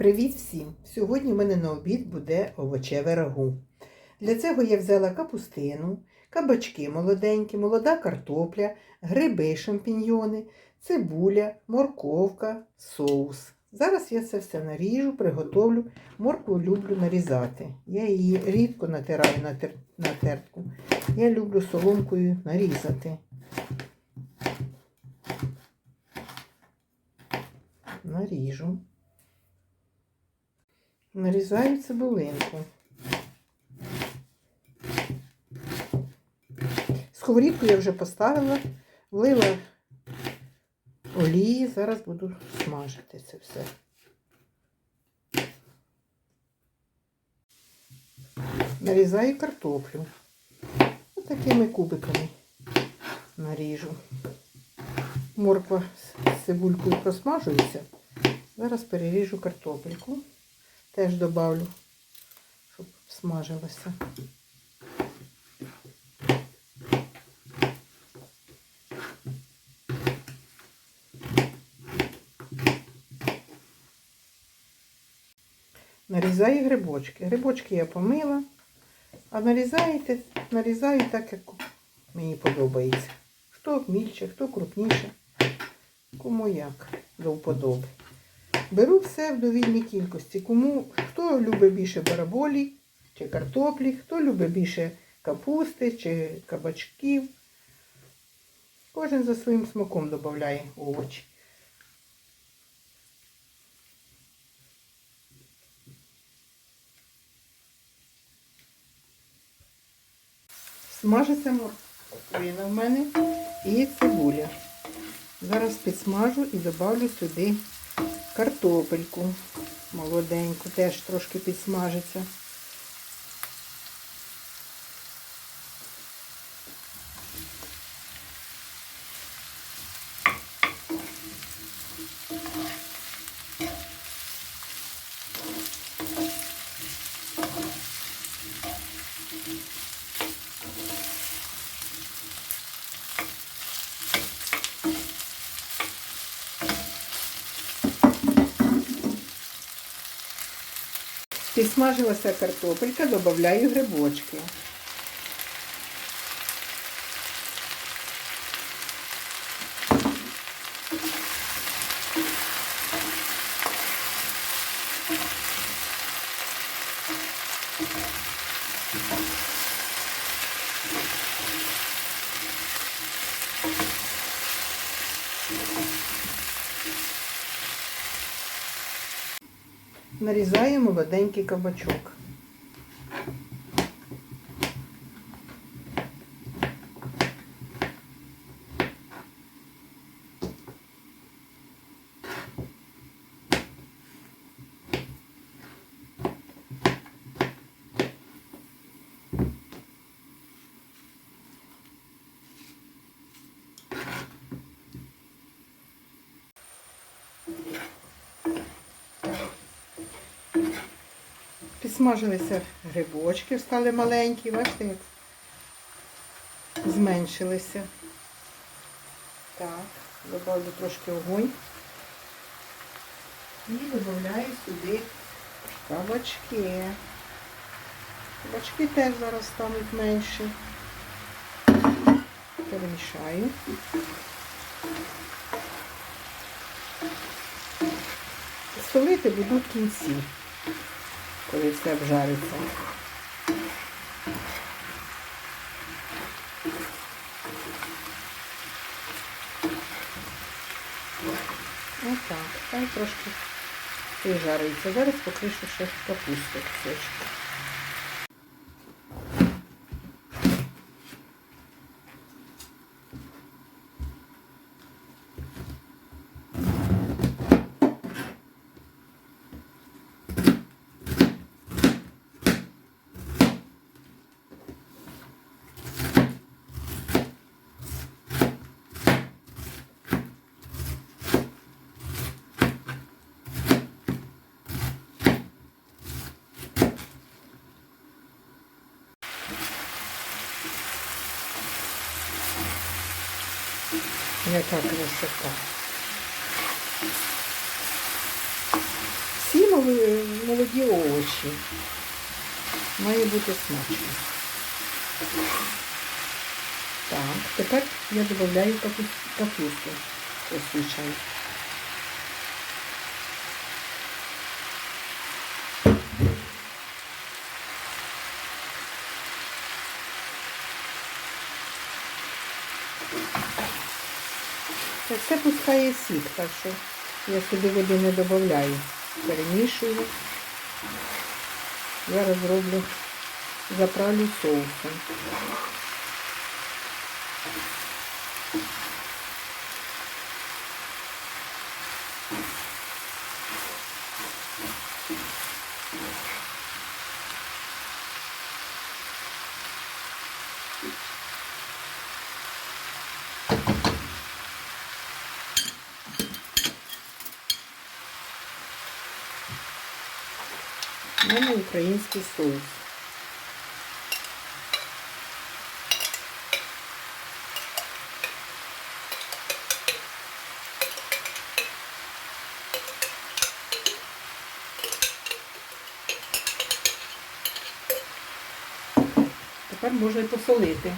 Привіт всім! Сьогодні в мене на обід буде овочеве рагу. Для цього я взяла капустину, кабачки молоденькі, молода картопля, гриби, шампіньйони, цибуля, морковка, соус. Зараз я це все наріжу, приготовлю. Моркву люблю нарізати. Я її рідко натираю на, тер... на тертку. Я люблю соломкою нарізати. Наріжу. Нарізаю цибулинку. Сковорідку я вже поставила, влила олії, зараз буду смажити це все. Нарізаю картоплю. Ось такими кубиками наріжу. Морква з цибулькою просмажується. Зараз переріжу картопельку. Теж добавлю, щоб смажилося. Нарізаю грибочки. Грибочки я помила, а нарізаєте, нарізаю так, як мені подобається. Хто мільче, хто крупніше, кому як до вподоби. Беру все в довільній кількості. Кому хто любить більше бараболі чи картоплі, хто любить більше капусти чи кабачків. Кожен за своїм смаком додає овочі. Смажиться морквина в мене і цибуля. Зараз підсмажу і додавлю сюди картопельку молоденьку, теж трошки підсмажиться. Підсмажилася картопелька, додаю грибочки. Нарізаю веденький кабачок. Підсмажилися грибочки, стали маленькі, бачите, як зменшилися. Так, добавлю трошки огонь. І додаю сюди кабачки. Кабачки теж зараз стануть менші. Перемішаю. Солити буду в кінці коли все обжариться. Отак, хай трошки прижариться. Зараз покришу ще капусту кусочку. Яка красота. Мол- молоді овочі. Має бути смачно. Так, тепер я додаю капу- капусту посушену. Це все пускає сік, так що я сюди води не додаю. Перемішую. Я розроблю, заправлю соусом. У мене український соус. Тепер можна й посолити.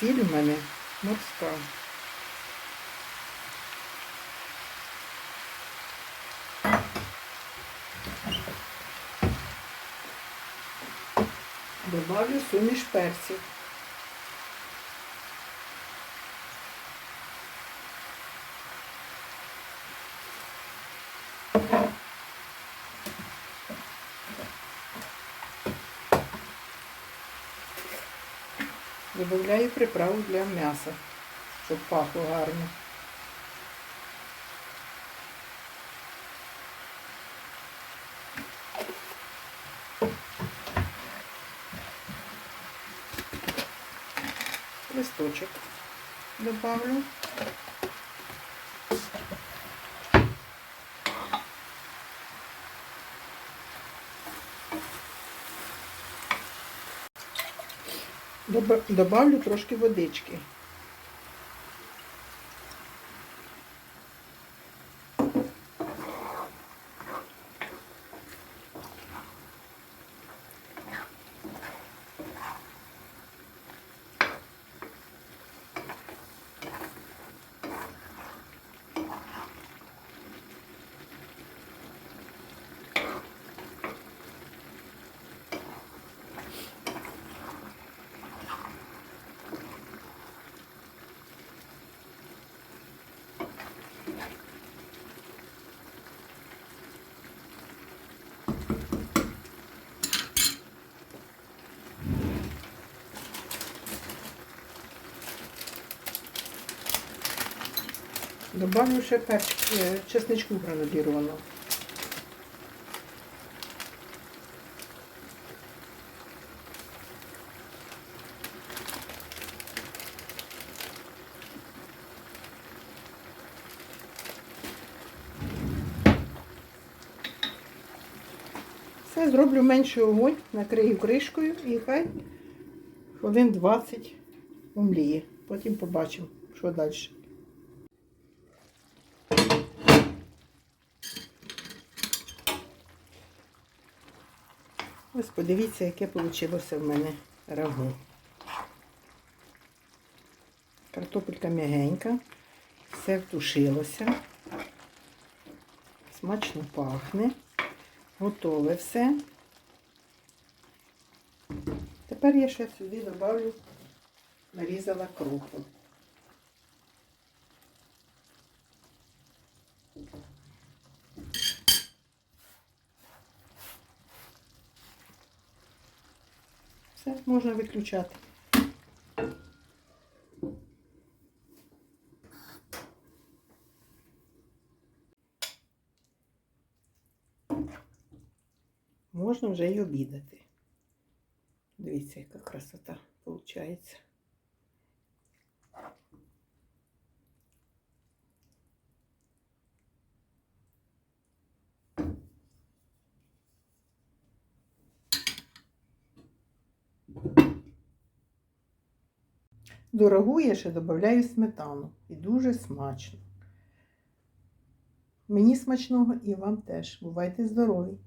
Сіль у мене морська. Добавлю суміш перців. Добавляю приправу для м'яса, щоб пахло гарно. Листочок добавлю. Добавлю трошки водички. Добавлю ще перч, е, чесничку гранулірованого. Все, зроблю менший огонь, накрию кришкою і хай хвилин 20 умліє. Потім побачимо, що далі. Ось подивіться, яке вийшло в мене рагу. Картопелька м'ягенька, все втушилося, смачно пахне, готове все. Тепер я ще сюди додавлю, нарізала крупу. Можна виключати. Можна вже й обідати. Дивіться, яка красота виходить. Дорогу я ще додаю сметану. І дуже смачно. Мені смачного і вам теж. Бувайте здорові!